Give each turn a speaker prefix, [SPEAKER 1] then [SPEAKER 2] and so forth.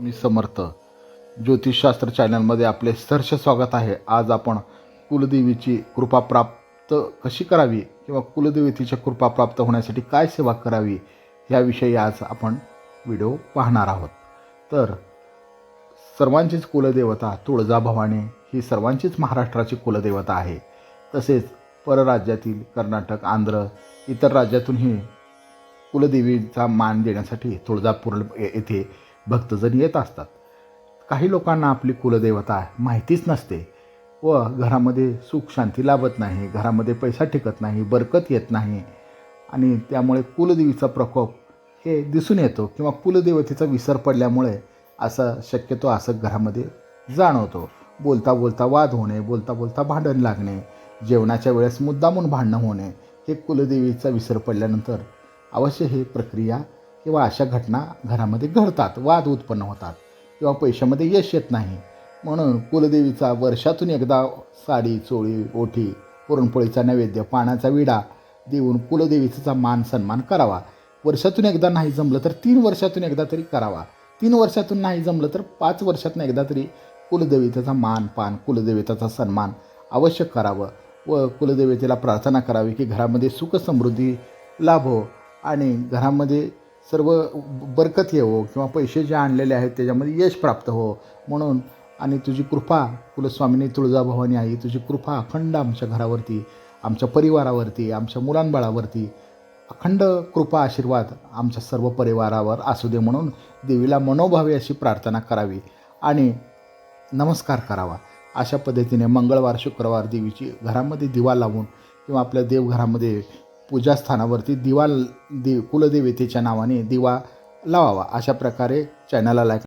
[SPEAKER 1] मी समर्थ. ज्योतिषशास्त्र चॅनलमध्ये आपले सहर्ष स्वागत आहे. आज आपण कुलदेवीची कृपा प्राप्त कशी करावी किंवा कुलदेवतेची कृपा प्राप्त होण्यासाठी काय सेवा करावी याविषयी आज आपण व्हिडिओ पाहणार आहोत. तर सर्वांचीच कुलदेवता तुळजाभवानी ही सर्वांचीच महाराष्ट्राची कुलदेवता आहे. तसेच परराज्यातील कर्नाटक आंध्र इतर राज्यातूनही कुलदेवीचा मान देण्यासाठी तुळजापूर येथे भक्तजण येत असतात. काही लोकांना आपली कुलदेवता माहितीच नसते व घरामध्ये सुख शांती लाभत नाही घरामध्ये पैसा टिकत नाही बरकत येत नाही आणि त्यामुळे कुलदेवीचा प्रकोप हे दिसून येतो किंवा कुलदेवतेचा विसर पडल्यामुळे असं शक्यतो असं घरामध्ये जाणवतो. बोलता बोलता वाद होणे बोलता बोलता भांडण लागणे जेवणाच्या वेळेस मुद्दामून भांडणं होणे हे कुलदेवीचा विसर पडल्यानंतर अवश्य ही प्रक्रिया किंवा अशा घटना घरामध्ये घडतात वाद उत्पन्न होतात किंवा पैशामध्ये यश येत नाही. म्हणून कुलदेवीचा वर्षातून एकदा साडी चोळी ओठी पुरणपोळीचा नैवेद्य पाण्याचा विडा देऊन कुलदेवीचा मान सन्मान करावा. वर्षातून एकदा नाही जमलं तर तीन वर्षातून एकदा तरी करावा. तीन वर्षातून नाही जमलं तर पाच वर्षातून एकदा तरी कुलदेवतेचा मान पान कुलदेवतेचा सन्मान अवश्य करावं व कुलदेवतेला प्रार्थना करावी की घरामध्ये सुख समृद्धी लाभो आणि घरामध्ये सर्व बरकत येवो हो, किंवा पैसे जे आणलेले आहेत त्याच्यामध्ये यश प्राप्त हो. म्हणून आणि तुझी कृपा कुलस्वामिनी तुळजाभवानी आई तुझी कृपा अखंड आमच्या घरावरती आमच्या परिवारावरती आमच्या मुलांबाळावरती अखंड कृपा आशीर्वाद आमच्या सर्व परिवारावर असू दे म्हणून देवीला मनोभावे अशी प्रार्थना करावी आणि नमस्कार करावा. अशा पद्धतीने मंगळवार शुक्रवार देवीची घरामध्ये दिवा लावून किंवा आपल्या देवघरामध्ये पूजास्थानावरती दिवा दि कुलदेवतेच्या नावाने दिवा लावावा अशा प्रकारे चॅनलला लाईक